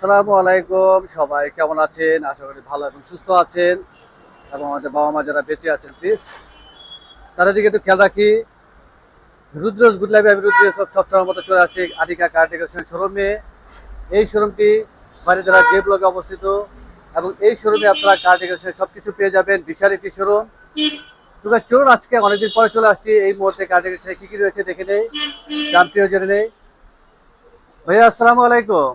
আসসালামু আলাইকুম। সবাই কেমন আছেন? আশা করি ভালো এবং সুস্থ আছেন এবং আমাদের বাবা মা যারা বেঁচে আছেন প্লিজ তাদের দিকে একটু খেয়াল রাখি। রুদ্রজ গুড আমি রুদ্র সব সবসময় মতো চলে আসি আদিকা কার শোরুমে। এই শোরুমটি বাড়িদারা যে ব্লকে অবস্থিত এবং এই শোরুমে আপনারা কার ডেকোরেশন সব কিছু পেয়ে যাবেন। বিশাল একটি শোরুম। তবে চলুন আজকে অনেকদিন পরে চলে আসছি। এই মুহূর্তে কার ডেকোরেশনে কি কি রয়েছে দেখে নেই। দাম প্রিয় জেনে নেই। ভাইয়া, আসসালামু আলাইকুম।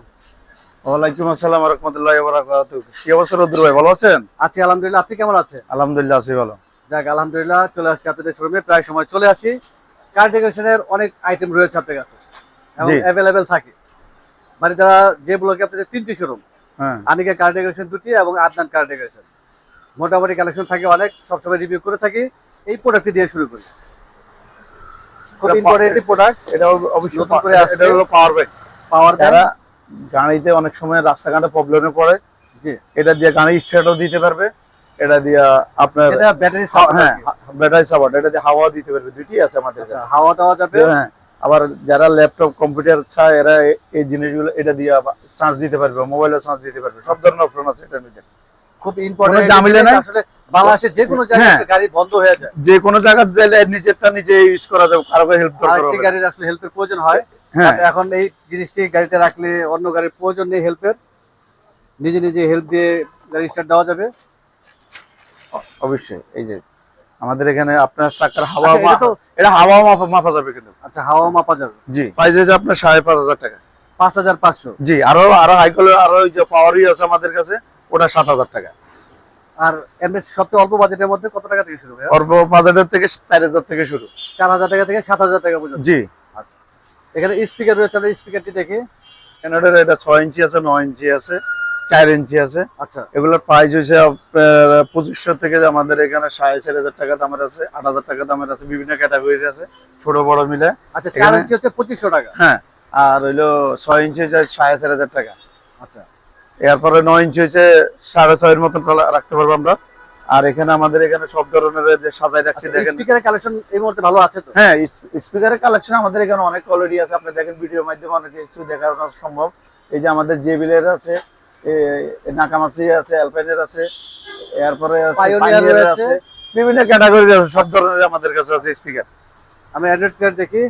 ওয়ালাইকুম আসসালাম রহমতুল্লাহ বরাকাত কি অবস্থা রুদ্র ভাই ভালো আছেন? আছি আলহামদুলিল্লাহ। আপনি কেমন আছেন? আলহামদুলিল্লাহ আছি ভালো। যাক আলহামদুলিল্লাহ চলে আসছি আপনাদের শোরুমে। প্রায় সময় চলে আসি। কার ডেকোরেশনের অনেক আইটেম রয়েছে আপনার কাছে। এবং। অ্যাভেলেবেল থাকে। মানে তারা যে ব্লকে আপনাদের তিনটি শোরুম হ্যাঁ। আনিকা কার ডেকোরেশন দুটি এবং আদনান কার ডেকোরেশন মোটামুটি কালেকশন থাকে অনেক সবসময় রিভিউ করে থাকি। এই প্রোডাক্টটি দিয়ে শুরু করি। খুব ইম্পর্টেন্ট প্রোডাক্ট এটা অবশ্যই। এটা হলো পাওয়ার ব্যাংক পাওয়ার যারা গাড়িতে অনেক সময় রাস্তাঘাটে প্রবলেমে পড়ে। এটা দিয়ে গাড়ি স্টার্টও দিতে পারবে এটা দিয়ে আপনার ব্যাটারি হ্যাঁ ব্যাটারি সাপোর্ট এটা দিয়ে হাওয়া দিতে পারবে দুটি আছে আমাদের কাছে। আচ্ছা, হাওয়া দেওয়া যাবে? হ্যাঁ আবার যারা ল্যাপটপ কম্পিউটার চায় এরা এই জিনিসগুলো এটা দিয়ে চার্জ দিতে পারবে মোবাইলে চার্জ দিতে পারবে সব ধরনের অপশন আছে এটার মধ্যে। খুব ইম্পর্টেন্ট ঝামেলা নাই। আসলে বাংলাদেশে যে কোনো জায়গায় হ্যাঁ। গাড়ি বন্ধ হয়ে যায়। যে কোনো জায়গায় চাইলে নিজেরটা নিজে ইউজ করা যাবে কারও হেল্প দরকার না। গাড়ির আসলে হেল্পের প্রয়োজন হয় হ্যাঁ। এখন এই জিনিসটি গাড়িতে রাখলে অন্য গাড়ির প্রয়োজন নেই হেল্পের নিজে নিজে হেল্প দিয়ে গাড়ি স্টার্ট দেওয়া যাবে। অবশ্যই এই যে আমাদের এখানে আপনার চাকার হাওয়া আচ্ছা, এটা তো এটা হাওয়া মাপা মাপা যাবে কিন্তু। আচ্ছা হাওয়া মাপা যাবে। জি প্রাইস হচ্ছে আপনার সাড়ে পাঁচ হাজার টাকা। পাঁচ হাজার পাঁচশো। জি আরও আরও হাই কোয়ালিটি আরও ওই যে পাওয়ারই আছে আমাদের কাছে ওটা সাত হাজার টাকা। আর এমনি সবচেয়ে অল্প বাজেটের মধ্যে কত টাকা থেকে শুরু অল্প বাজারের থেকে চার হাজার থেকে শুরু। চার হাজার টাকা থেকে সাত হাজার টাকা পর্যন্ত। জি। এখানে স্পিকার রয়েছে আমরা স্পিকারটি দেখি। ক্যানাডার এটা ছয় ইঞ্চি আছে নয় ইঞ্চি আছে চার ইঞ্চি আছে। আচ্ছা। এগুলোর প্রাইস আপনার পঁচিশশো থেকে আমাদের এখানে সাড়ে চার হাজার টাকা দামের আছে আট হাজার টাকা দামের আছে বিভিন্ন ক্যাটাগরির আছে ছোট বড় মিলে। আচ্ছা চার ইঞ্চি হচ্ছে পঁচিশশো টাকা। হ্যাঁ আর হইল ছয় ইঞ্চি হচ্ছে সাড়ে চার হাজার টাকা। আচ্ছা। এরপরে নয় ইঞ্চি হচ্ছে সাড়ে ছয়ের মতন রাখতে পারব আমরা। আর এখানে আমাদের এখানে সব ধরনের যে সাজাই রাখছি দেখেন। স্পিকারের কালেকশন এই মুহূর্তে ভালো আছে তো? হ্যাঁ স্পিকারের কালেকশন আমাদের এখানে অনেক কোয়ালিটি আছে। আপনি দেখেন ভিডিওর মাধ্যমে অনেক কিছু দেখানো সম্ভব। এই যে আমাদের জেবিলের আছে নাকামাসি আছে অ্যালপাইনের আছে এরপরে আছে Pioneer আছে বিভিন্ন ক্যাটাগরির আছে সব ধরনের আমাদের কাছে আছে স্পিকার আমি অ্যান্ড্রয়েড প্লেয়ার দেখি।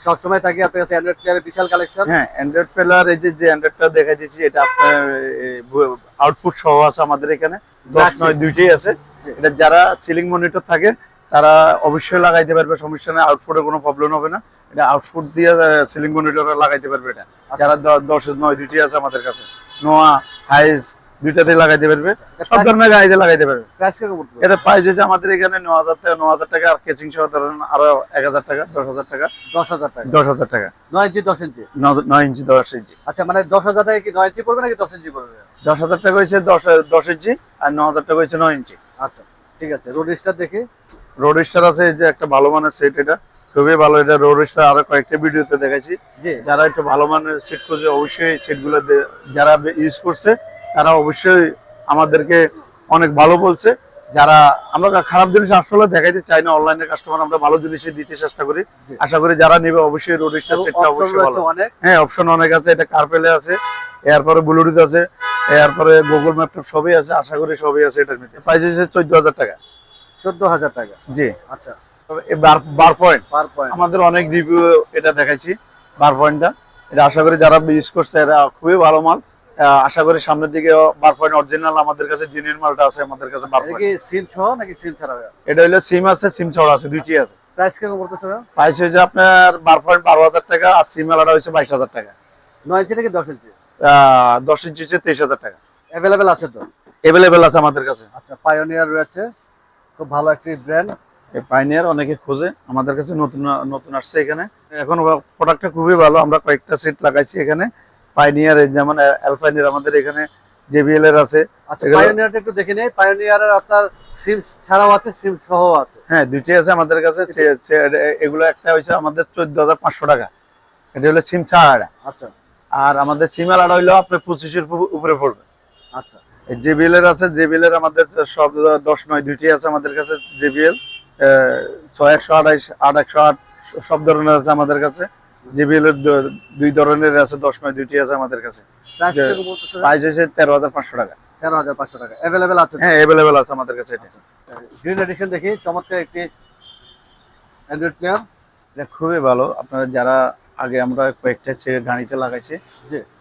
সবসময় থাকি আপনার কাছে অ্যান্ড্রয়েড প্লেয়ারের বিশাল কালেকশন হ্যাঁ অ্যান্ড্রয়েড পেলার এই যে যে অ্যান্ড্রয়েডটা দেখা দিচ্ছি এটা আপনার আউটপুট সহ আছে আমাদের এখানে। দশ নয় দুইটাই আছে। এটা যারা সিলিং মনিটর থাকে তারা অবশ্যই লাগাইতে পারবে সমস্যা নেই আউটপুটে কোনো প্রবলেম হবে না। এটা আউটপুট দিয়ে সিলিং মনিটর লাগাইতে পারবে এটা। যারা দ- দশ নয় দুইটি আছে আমাদের কাছে। নোয়া হাইস দুইটাতে লাগাইতে পারবে। সব ধরনের গাড়িতে লাগাইতে পারবে? এটা প্রাইস হচ্ছে আমাদের এখানে ন হাজার টাকা ন হাজার টাকা আর কেচিং সহ ধরেন আরও এক হাজার টাকা দশ হাজার টাকা। দশ হাজার টাকা। দশ হাজার টাকা। নয় ইঞ্চি দশ ইঞ্চি? নয় ইঞ্চি দশ ইঞ্চি। আচ্ছা মানে দশ হাজার টাকা কি নয় ইঞ্চি পড়বে নাকি দশ ইঞ্চি পড়বে? দশ হাজার টাকা হয়েছে দশ দশ ইঞ্চি আর ন হাজার টাকা হয়েছে নয় ইঞ্চি। আচ্ছা ঠিক আছে। রোড স্টার দেখি। রোড স্টার আছে যে একটা ভালো মানের সেট এটা। খুবই ভালো এটা রোড স্টার আরও কয়েকটা ভিডিওতে দেখাইছি। জি। যারা একটু ভালো মানের সেট করছে অবশ্যই সেটগুলো যারা ইউজ করছে তারা অবশ্যই আমাদেরকে অনেক ভালো বলছে। যারা আমরা খারাপ জিনিস আসলে দেখাইতে চাই না অনলাইনের কাস্টমার আমরা ভালো জিনিসই দিতে চেষ্টা করি। আশা করি যারা নেবে অবশ্যই রোড সেটটা অবশ্যই ভালো। হ্যাঁ অপশন অনেক আছে এটা কার্পেলে আছে এরপরে ব্লুটুথ আছে এরপরে গুগল ম্যাপ সবই আছে আশা করি সবই আছে এটার মধ্যে প্রাইস হচ্ছে চোদ্দ হাজার টাকা। চোদ্দ হাজার টাকা। জি। আচ্ছা। বার বার পয়েন্ট বার পয়েন্ট আমাদের অনেক রিভিউ এটা দেখাইছি বার পয়েন্টটা এটা আশা করি যারা ইউজ করছে এরা খুবই ভালো মাল। আশা করি সামনের দিকে বার পয়েন্ট অরিজিনাল আমাদের কাছে জিনিয়ার মালটা আছে আমাদের কাছে বার পয়েন্ট সিল সহ নাকি সিল ছাড়া এটা হলো সিম আছে সিম ছড়া আছে দুইটি আছে। প্রাইস কীরকম পড়তেছে প্রাইস হয়েছে আপনার বার পয়েন্ট বারো হাজার টাকা আর সিম আলাদা হয়েছে বাইশ হাজার টাকা। নয় ইঞ্চি নাকি দশ ইঞ্চি? দশ ইঞ্চি হচ্ছে তেইশ হাজার টাকা। অ্যাভেলেবেল আছে তো? এভেলেবেল আছে আমাদের কাছে। আচ্ছা পায়োনিয়ার রয়েছে। খুব ভালো একটি ব্র্যান্ড এই পাইনিয়ার অনেকে খোঁজে আমাদের কাছে নতুন নতুন আসছে এখানে। এখন প্রোডাক্টটা খুবই ভালো আমরা কয়েকটা সেট লাগাইছি এখানে। পাইনিয়ার যেমন অ্যালপাইনিয়ার আমাদের এখানে জেবিএল এর আছে। আচ্ছা এগুলো- পায়োনিয়ারটা একটু দেখে নেই। পায়োনিয়ারের আপনার সিম ছাড়াও আছে সিম সহ আছে। হ্যাঁ দুইটাই আছে আমাদের কাছে। এগুলো একটা হচ্ছে আমাদের চোদ্দ হাজার পাঁচশো টাকা। এটা হলো সিম ছাড়া আচ্ছা। আর আমাদের সিম আলাদা হইল আপনার পঁচিশের উপর- উপরে পড়বে। আচ্ছা। জেবিএল এর আছে জেবিএল এর আমাদের সব দশ নয় দুইটি আছে আমাদের কাছে জেবিএল ছয় একশো আঠাইশ আট একশো আট সব ধরনের আছে আমাদের কাছে। জেবিএল এর দুই ধরনের আছে দশ নয় দুইটি আছে আমাদের কাছে। প্রাইস হচ্ছে তেরো হাজার পাঁচশো টাকা। তেরো হাজার পাঁচশো টাকা। অ্যাভেলেবেল আছে হ্যাঁ অ্যাভেলেবেল আছে আমাদের কাছে এটা। গ্রিন এডিশন দেখি চমৎকার একটি অ্যান্ড্রয়েড প্লেয়ার এটা খুবই ভালো। আপনারা যারা আগে আমরা কয়েকটা সেট গাড়িতে লাগাইছি।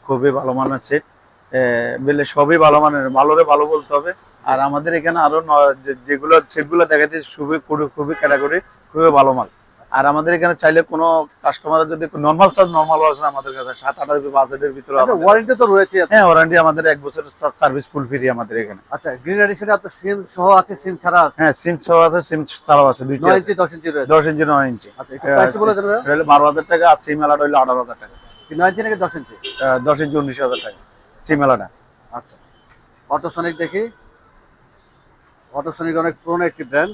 খুবই ভালো মানের সেট বেলে সবই ভালো মানের ভালোরে ভালো বলতে হবে। আর আমাদের এখানে আরও যেগুলো সেটগুলো খুবই খুবই খুবই ক্যাটাগরি খুবই ভালো মাল। আর আমাদের এখানে চাইলে কোনো কাস্টমার যদি নর্মাল চার্জ নর্মাল আছে আমাদের কাছে সাত আট হাজার বাজেটের ভিতরে ওয়ারেন্টি তো রয়েছে হ্যাঁ ওয়ারেন্টি আমাদের এক বছরের সার্ভিস ফুল ফ্রি আমাদের এখানে। আচ্ছা গ্রিন এডিশনে আপনার সিম সহ আছে সিম ছাড়া আছে? হ্যাঁ সিম ছ আছে সিম ছাড়াও আছে দুইটি। ইঞ্চি দশ ইঞ্চি রয়েছে। দশ ইঞ্চি নয় ইঞ্চি। আচ্ছা বলে দেন ভাইয়া? এটা হলো বারো হাজার টাকা আর সিম আলাদা হইল আঠারো হাজার টাকা। নয় ইঞ্চি নাকি দশ ইঞ্চি? দশ ইঞ্চি উনিশ হাজার টাকা। সিম আলাদা আচ্ছা। অটোসনিক দেখি। অটোসনিক অনেক পুরোনো একটি ব্র্যান্ড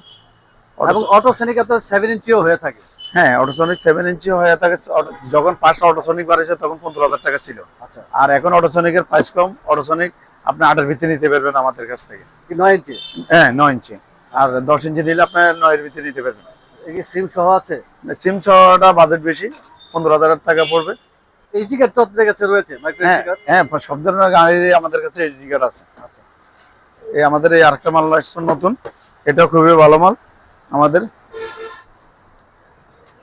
এবং অটোসনিক আপনার সেভেন ইঞ্চিও হয়ে থাকে। হ্যাঁ অটোসনিক সেভেন ইঞ্চি হয়ে থাকে। যখন অটোসনিক বাড়িয়েছে তখন পনেরো হাজার টাকা ছিল। আচ্ছা। আর এখন অটোসনিকের প্রাইস কম। অটোসনিক আপনি আটের ভিত্তি নিতে পারবেন আমাদের কাছ থেকে। নয় ইঞ্চি হ্যাঁ নয় ইঞ্চি আর দশ ইঞ্চি নিলে আপনার নয়ের ভিত্তি নিতে পারবেন। সিম সহ আছে? সিম ছটা বাজেট বেশি। পনেরো হাজার টাকা পড়বে। এইচডি কার্ড তো আপনাদের কাছে রয়েছে হ্যাঁ হ্যাঁ সব ধরনের গাড়িরই আমাদের কাছে কার্ড আছে। আচ্ছা। এই আমাদের এই আরেকটা মাল আসছে নতুন। এটা খুবই ভালো মাল। আমাদের?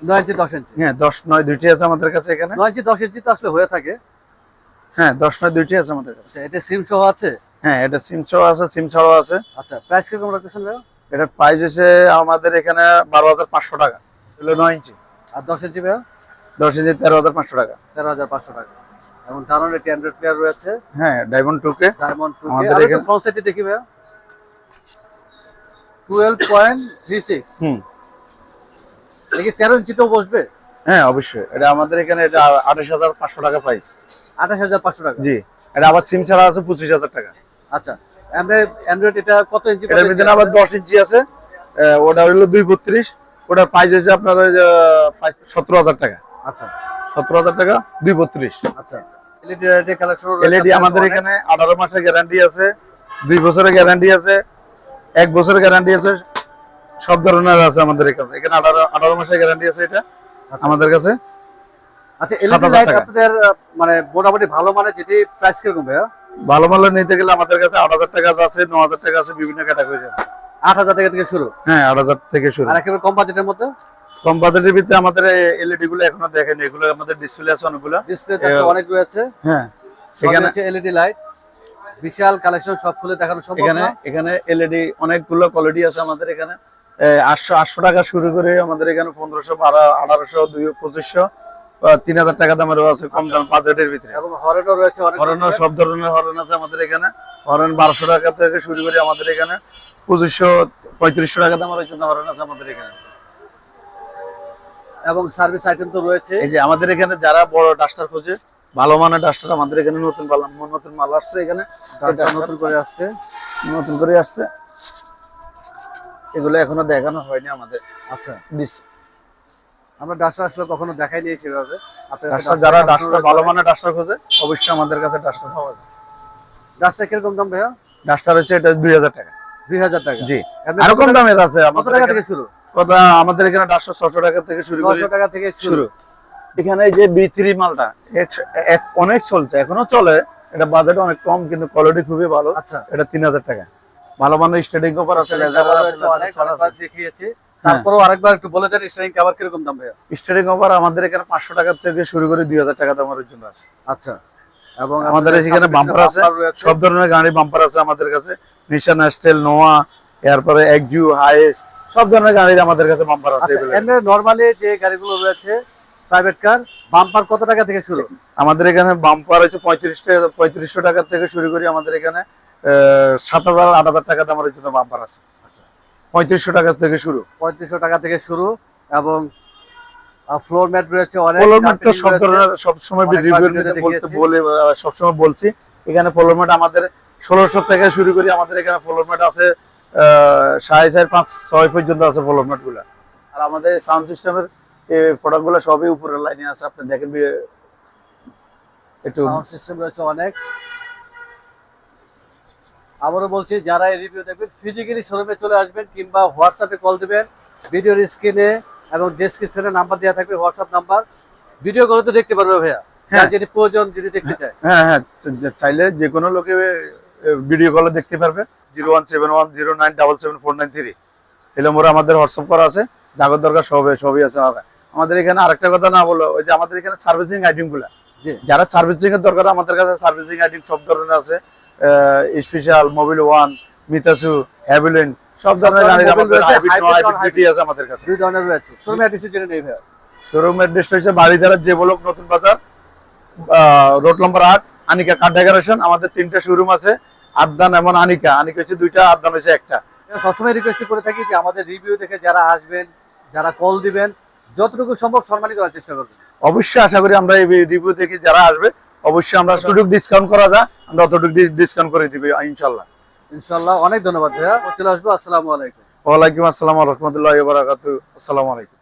নয় ইঞ্চি দশ ইঞ্চি। হ্যাঁ দশ নয় দুইটি আছে আমাদের কাছে এখানে। নয় ইঞ্চি দশ ইঞ্চি তো আসলে হয়ে থাকে। হ্যাঁ দশ নয় দুইটি আছে আমাদের কাছে। আচ্ছা এটা সিম সহ আছে? হ্যাঁ এটা সিম ছাড়াও আছে সিম ছাড়াও আছে। আচ্ছা প্রাইস কীরকম রাখতেছেন ভাইয়া? এটার প্রাইস হচ্ছে আমাদের এখানে বারো হাজার পাঁচশো টাকা। এগুলো নয় ইঞ্চি। আর দশ ইঞ্চি ভাইয়া? দশ ইঞ্চি তেরো হাজার পাঁচশো টাকা। তেরো হাজার পাঁচশো টাকা। এবং দারুণ একটি অ্যান্ড্রয়েড প্লেয়ার রয়েছে? হ্যাঁ ডায়মন্ড টুকে ডায়মন্ড টু আমাদের আর এখানে- ফ্রন্ট সাইডে দেখি ভাইয়া। টুয়েলভ পয়েন্ট থ্রি সিক্স হুম। দেখি তেরো ইঞ্চিতেও বসবে? হ্যাঁ অবশ্যই। এটা আমাদের এখানে এটা আঠাশ হাজার পাঁচশো টাকা প্রাইস আঠাশ হাজার পাঁচশো টাকা। জি। এটা আবার সিম ছাড়া আছে পঁচিশ হাজার টাকা। আচ্ছা। অ্যান্ড্রয়েড এটা কত ইঞ্চি এটার ভিতরে আবার দশ ইঞ্চি আছে। ওটা হইল দুই বত্রিশ। ওটার প্রাইস হচ্ছে আপনার ওই সতেরো হাজার টাকা। আচ্ছা। সতেরো হাজার টাকা দুই বত্রিশ। আচ্ছা। কালেকশন এলইডি আমাদের এখানে আঠারো মাসের গ্যারান্টি আছে দুই বছরের গ্যারান্টি আছে। এক বছরের গ্যারান্টি আছে সব ধরনের আছে আমাদের এখানে এখানে আঠারো আঠারো মাসের গ্যারান্টি আছে এটা আমাদের কাছে। আচ্ছা এলইডি লাইট আপনাদের মানে মোটামুটি ভালো মানে যেটি প্রাইস কীরকম ভাইয়া? ভালো ভালো নিতে গেলে আমাদের কাছে আট হাজার টাকা আছে ন হাজার টাকা আছে বিভিন্ন ক্যাটাগরি আছে। আট হাজার টাকা থেকে শুরু? হ্যাঁ আট হাজার থেকে শুরু। আর একেবারে কম বাজেটের মধ্যে? কম বাজেটের ভিতরে আমাদের এলইডি গুলো এখনও দেখেনি এগুলো আমাদের ডিসপ্লে আছে অনেকগুলো। ডিসপ্লে অনেক রয়েছে। হ্যাঁ। এলইডি লাইট বিশাল কালেকশন সব খুলে দেখানো সম্ভব এখানে এখানে এলইডি অনেকগুলো কোয়ালিটি আছে আমাদের এখানে। আটশো আটশো টাকা শুরু করে আমাদের এখানে পনেরোশো বারো আঠারোশো দুই পঁচিশশো তিন হাজার টাকা দামেরও আছে কম দাম বাজেটের ভিতরে। এবং হরেনও রয়েছে অনেক হরন সব ধরনের হরন আছে আমাদের এখানে। হরন বারোশো টাকা থেকে শুরু করে আমাদের এখানে পঁচিশশো পঁয়ত্রিশশো টাকা দামের হচ্ছে হরন আছে আমাদের এখানে। এবং সার্ভিস আইটেম তো রয়েছে। এই যে আমাদের এখানে যারা বড় ডাস্টার খোঁজে ভালো মানের ডাস্টার আমাদের এখানে নতুন মাল নতুন মাল আসছে এখানে। নতুন করে আসছে। নতুন করে আসছে। এগুলো এখনও দেখানো হয়নি আমাদের। আচ্ছা। ডিস- আমরা ডাস্টার আসলে কখনো সেভাবে। যারা ডাস্টার ভালো। মানের ডাস্টার খোঁজে অবশ্যই আমাদের কাছে ডাস্টার পাওয়া যায়। ডাস্টার কীরকম দাম ভাইয়া? ডাস্টার হচ্ছে এটা দুই হাজার টাকা। দুই হাজার টাকা। জি। এমনি আরও কম দামের আছে কত টাকা এখানে। থেকে শুরু? কথা আমাদের এখানে ডাস্টার ছশো টাকা থেকে শুরু ছশো টাকা থেকে শুরু। এখানে যে বি থ্রি মালটা অনেক চলছে এখনও চলে। এটা বাজেট অনেক কম কিন্তু কোয়ালিটি খুবই ভালো। আচ্ছা। এটা তিন হাজার টাকা। ভালো মানের স্টেডিং কভার আছে লেজার আছে রয়েছে অনেক leather আছে। অনেকবার দেখিয়েছি। তারপরেও আরেকবার একটু বলে দেন স্টারিং কভার কীরকম দাম ভাইয়া? স্টেডিং কভার আমাদের এখানে পাঁচশো টাকা থেকে শুরু করে দুই হাজার টাকা দামের জন্য আছে। আচ্ছা। এবং আমাদের এখানে বাম্পার আছে সব ধরনের গাড়ি বাম্পার আছে আমাদের কাছে। নিশান স্টেল নোয়া এরপরে একজু হাইস সব ধরনের গাড়ির আমাদের কাছে বাম্পার আছে আচ্ছা এমনি নরমালি যে গাড়িগুলো রয়েছে প্রাইভেট কার বাম্পার কত টাকা থেকে শুরু? আমাদের এখানে বাম্পার হচ্ছে পঁয়ত্রিশ পঁয়ত্রিশশো টাকা থেকে শুরু করি আমাদের এখানে সাত হাজার আট হাজার টাকা দামের জন্য বাম্পার আছে। আচ্ছা। পঁয়ত্রিশশো টাকা থেকে শুরু। পঁয়ত্রিশশো টাকা থেকে শুরু এবং ফ্লোর ম্যাট রয়েছে অনেক পোলোমেট তো সব ধরনের সবসময় বলতে বলে সবসময় বলছি। এখানে আমাদের ষোলোশো থেকে শুরু করি আমাদের এখানে আছে সাড়ে চার পাঁচ ছয় পর্যন্ত আছে আর আমাদের সাউন্ড সিস্টেমের প্রোডাক্টগুলো সবই উপরের লাইনে আছে। আপনি দেখেন একটু সাউন্ড সিস্টেম রয়েছে অনেক। আবারও বলছি যারা এই রিভিউ দেখবেন ফিজিক্যালি শোরুমে চলে আসবেন কিংবা হোয়াটসঅ্যাপে কল দিবেন ভিডিওর স্ক্রিনে এবং ডেসক্রিপশনে নাম্বার দেওয়া থাকবে হোয়াটসঅ্যাপ নাম্বার ভিডিও করে তো দেখতে পারবে ভাইয়া। হ্যাঁ। যেটি প্রয়োজন যদি দেখতে চায়। হ্যাঁ হ্যাঁ চাইলে যে কোনো লোকে ভিডিও কলে দেখতে পারবে। Zero one seven one zero nine double seven four nine three এই নম্বরে আমাদের হোয়াটসঅ্যাপ করা আছে। জাগর দরকার সবে সবই আছে আমার আমাদের এখানে আরেকটা কথা না বলো ওই যে আমাদের এখানে সার্ভিসিং আইটেমগুলা। যারা সার্ভিসিং এর দরকার আমাদের কাছে সার্ভিসিং আইটেম সব ধরনের আছে। স্পেশাল মোবিল ওয়ান মিতাসু হ্যাভিলিন সব ধরনের গাড়ি আমাদের রয়েছে, হাইব্রিড hybrid, হাইব্রিড। আছে আমাদের কাছে। দুই ধরনের রয়েছে। শোরুমে অ্যাড্রেস জেনে নেই ভাইয়া শোরুম অ্যাড্রেস হচ্ছে বাড়িধারা যে বলক নতুন বাজার রোড নম্বর আট আনিকা কার ডেকোরেশন আমাদের তিনটা শোরুম আছে আদান এমন আনিকা। আনিকা হচ্ছে দুইটা আদান হচ্ছে একটা। সবসময় রিকোয়েস্ট করে থাকি যে আমাদের রিভিউ দেখে যারা আসবেন যারা কল দিবেন যতটুকু সম্ভব সম্মানিত করার চেষ্টা করব অবশ্যই আশা করি আমরা এই রিভিউ থেকে যারা আসবে অবশ্যই আমরা যতটুকু ডিসকাউন্ট করা যায় আমরা অতটুকু ডিসকাউন্ট করে দিবি ইনশাল্লাহ ইনশাল্লাহ অনেক ধন্যবাদ ভাইয়া। চলে আসব আসসালামু আলাইকুম। ওয়ালাইকুম আসসালাম রহমতুল্লাহ বারাকাতু আসসালামু আলাইকুম।